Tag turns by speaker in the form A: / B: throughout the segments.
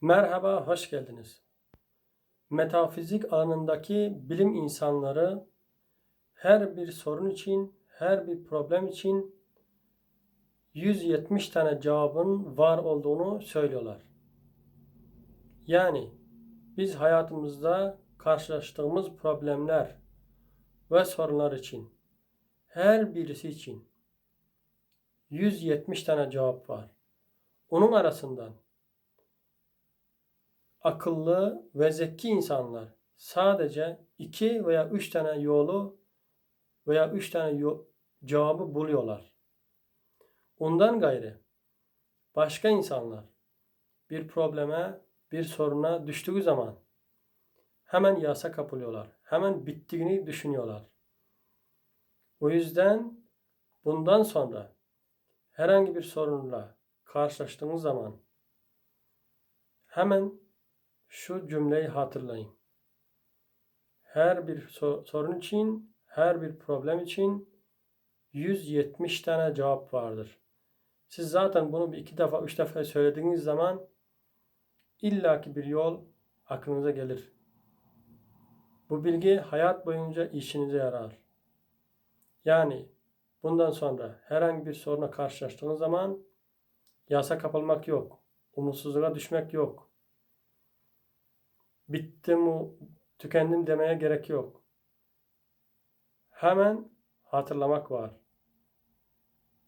A: Merhaba, hoş geldiniz. Metafizik alanındaki bilim insanları her bir sorun için, her bir problem için 170 tane cevabın var olduğunu söylüyorlar. Yani biz hayatımızda karşılaştığımız problemler ve sorunlar için her birisi için 170 tane cevap var. Onun arasından akıllı ve zeki insanlar sadece iki veya üç tane yolu veya üç tane yo- cevabı buluyorlar. Ondan gayrı başka insanlar bir probleme, bir soruna düştüğü zaman hemen yasa kapılıyorlar. Hemen bittiğini düşünüyorlar. O yüzden bundan sonra herhangi bir sorunla karşılaştığınız zaman hemen şu cümleyi hatırlayın. Her bir so- sorun için, her bir problem için 170 tane cevap vardır. Siz zaten bunu bir iki defa, üç defa söylediğiniz zaman illaki bir yol aklınıza gelir. Bu bilgi hayat boyunca işinize yarar. Yani bundan sonra herhangi bir soruna karşılaştığınız zaman yasa kapılmak yok. Umutsuzluğa düşmek yok. Bittim, tükendim demeye gerek yok. Hemen hatırlamak var.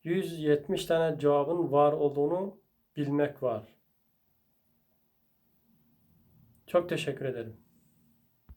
A: 170 tane cevabın var olduğunu bilmek var. Çok teşekkür ederim.